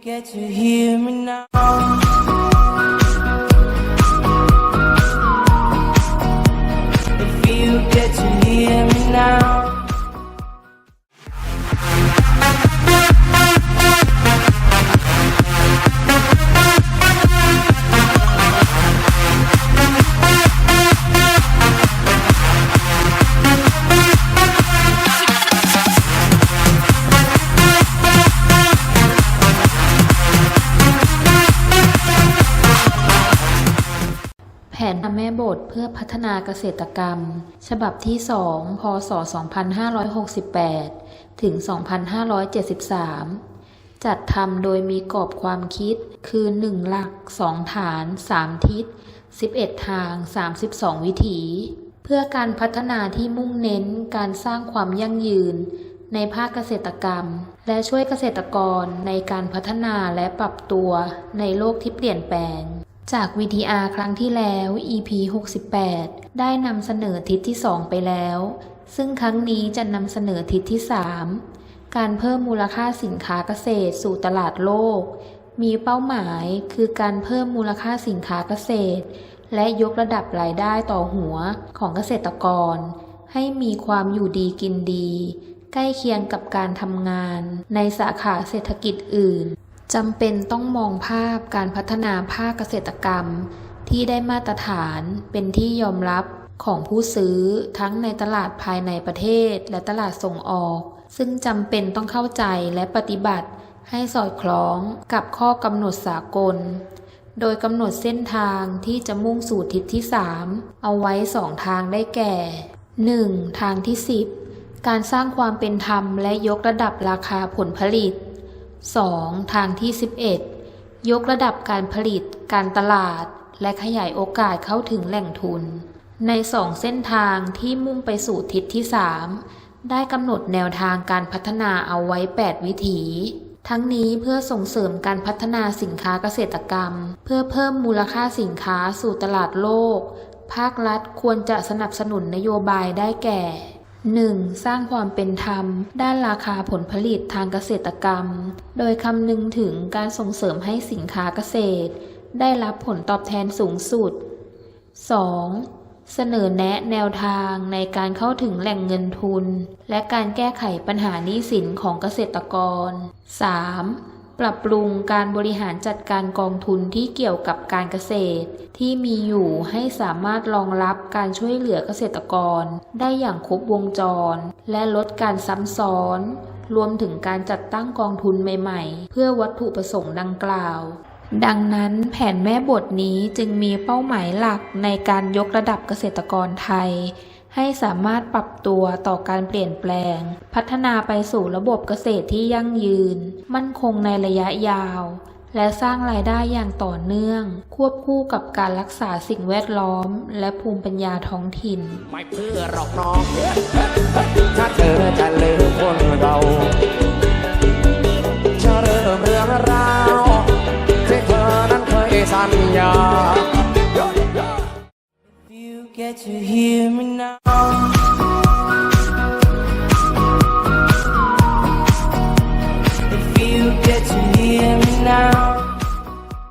get to hear me now. ผนทำแม่บทเพื่อพัฒนาเกษตรกรรม ฉบับที่ 2 พศ 2568 ถึง 2573 จัดทำโดยมีกรอบความคิดคือ 1 หลัก 2 ฐาน 3 ทิศ 11 ทาง 32 วิถี เพื่อการพัฒนาที่มุ่งเน้นการสร้างความยั่งยืน ในภาคเกษตรกรรม และช่วยเกษตรกรในการพัฒนาและปรับตัวในโลกที่เปลี่ยนแปลง จาก VTR ครั้งที่แล้ว EP 68 ได้นำเสนอทิศที่ 2 ไปแล้ว ซึ่งครั้งนี้จะนำเสนอทิศที่ 3 การเพิ่มมูลค่าสินค้าเกษตรสู่ตลาดโลก มีเป้าหมายคือการเพิ่มมูลค่าสินค้าเกษตร และยกระดับรายได้ต่อหัวของเกษตรกร ให้มีความอยู่ดีกินดี ใกล้เคียงกับการทำงานในสาขาเศรษฐกิจอื่น จำเป็นต้องมองภาพการพัฒนาภาคเกษตรกรรม ที่ได้มาตรฐานเป็นที่ยอมรับของผู้ซื้อทั้งในตลาดภายในประเทศและตลาดส่งออก ซึ่งจำเป็นต้องเข้าใจและปฏิบัติให้สอดคล้องกับข้อกำหนดสากล โดยกำหนดเส้นทางที่จะมุ่งสู่ทิศที่ 3 เอาไว้สองทางได้แก่ 1. ทางที่ 10 การสร้างความเป็นธรรมและยกระดับราคาผลผลิต 2. ทางที่ 11 ยกระดับการผลิต การตลาด และขยายโอกาสเข้าถึงแหล่งทุน ในสองเส้นทางที่มุ่งไปสู่ทิศที่ 3 ได้กำหนดแนวทางการพัฒนาเอาไว้ 8 วิถี ทั้งนี้เพื่อส่งเสริมการพัฒนาสินค้าเกษตรกรรม เพื่อเพิ่มมูลค่าสินค้าสู่ตลาดโลก ภาครัฐควรจะสนับสนุนนโยบายได้แก่ 1. สร้างความเป็นธรรม ด้านราคาผลผลิตทางเกษตรกรรม โดยคำนึงถึงการส่งเสริมให้สินค้าเกษตร ได้รับผลตอบแทนสูงสุด 2. เสนอแนะแนวทางในการเข้าถึงแหล่งเงินทุน และการแก้ไขปัญหาหนี้สินของเกษตรกร 3. ปรับปรุงการบริหารจัดการกองทุนที่เกี่ยวกับการเกษตร ที่มีอยู่ให้สามารถรองรับการช่วยเหลือเกษตรกร ได้อย่างครบวงจร และลดการซ้ำซ้อน รวมถึงการจัดตั้งกองทุนใหม่ๆ เพื่อวัตถุประสงค์ดังกล่าว ดังนั้นแผนแม่บทนี้จึงมีเป้าหมายหลักในการยกระดับเกษตรกรไทย ให้สามารถปรับตัวต่อการเปลี่ยนแปลง พัฒนาไปสู่ระบบเกษตรที่ยั่งยืน มั่นคงในระยะยาว และสร้างรายได้อย่างต่อเนื่อง ควบคู่กับการรักษาสิ่งแวดล้อม และภูมิปัญญาท้องถิ่น ไม่เพื่อหรอกน้อง ถ้าเธอจะลืมคนเราจะเริ่มเรื่องราวที่เธอนั้นเคยสัญญา get to hear me now.